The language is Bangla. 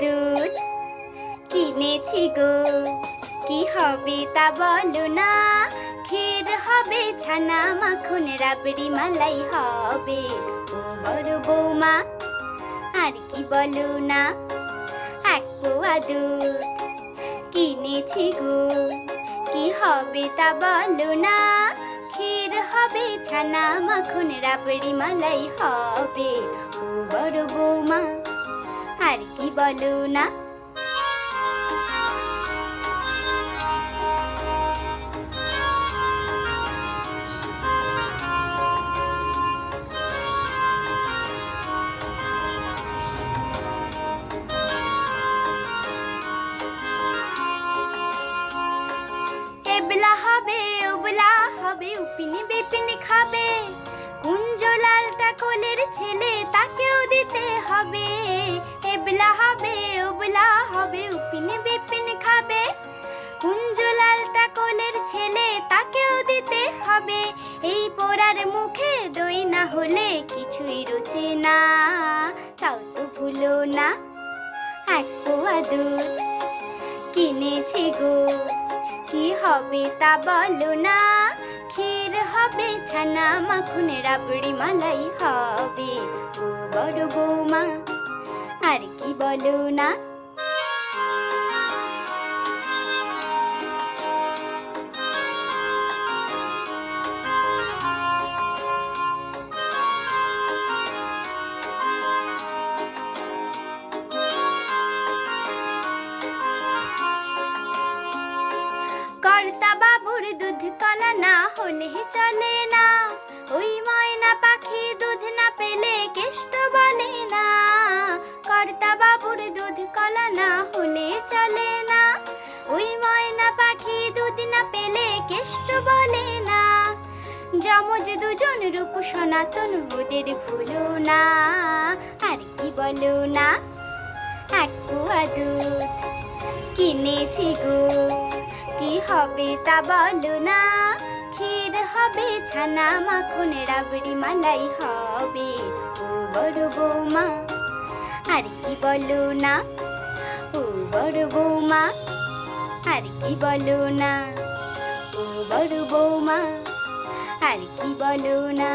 দুধ। কিনেছি গো, কি হবে তা বলো না। ক্ষীর হবে, ছানা মাখন, রাবড়ি মালাই হবে। বড় বৌমা, আর কি বলো না। এক পোয়া দুধ কিনেছি গো, কি হবে তা বলো না। ক্ষীর হবে, ছানা মাখন, রাবড়ি মালাই হবে। বড় বৌমা। আর কি বলো না? হবে ওবলা হবে উপিনি বিপিনি খাবে। ছেলে ছেলে তাকেও দিতে হবে। এই পোড়ার মুখে দই না হলে কিছুই রুচে না। তাও তো ভুলো না এক পোয়া দুধ কিনেছি গো। কি হবে তা বলো না। ক্ষীর হবে, ছানা মাখন, রাবড়ি মালাই হবে। ও বড় বৌমা, আর কি বলো না। কর্তা বাবুর দুধ কলা না হলে চলে না। ওই ময়না পাখি দুধ না পেলে কেষ্ট বলে না। কর্তা বাবুর দুধ কলা না হলে চলে না। ওই ময়না পাখি দুধ না পেলে কেষ্ট বলে না। যমজ দুজন রূপ সনাতন ওদের ভুলো না। আর কি বলো না এক দুধ কিনেছি গো। কি হবে তা বলো না। ক্ষীর হবে, ছানা মাখন রাবড়ি মালাই হবে। ও বড় বৌমা, আর কি বলো না। ও বড় বৌমা, আর কি বলো না। ও বড় বৌমা, আর কি বলো না।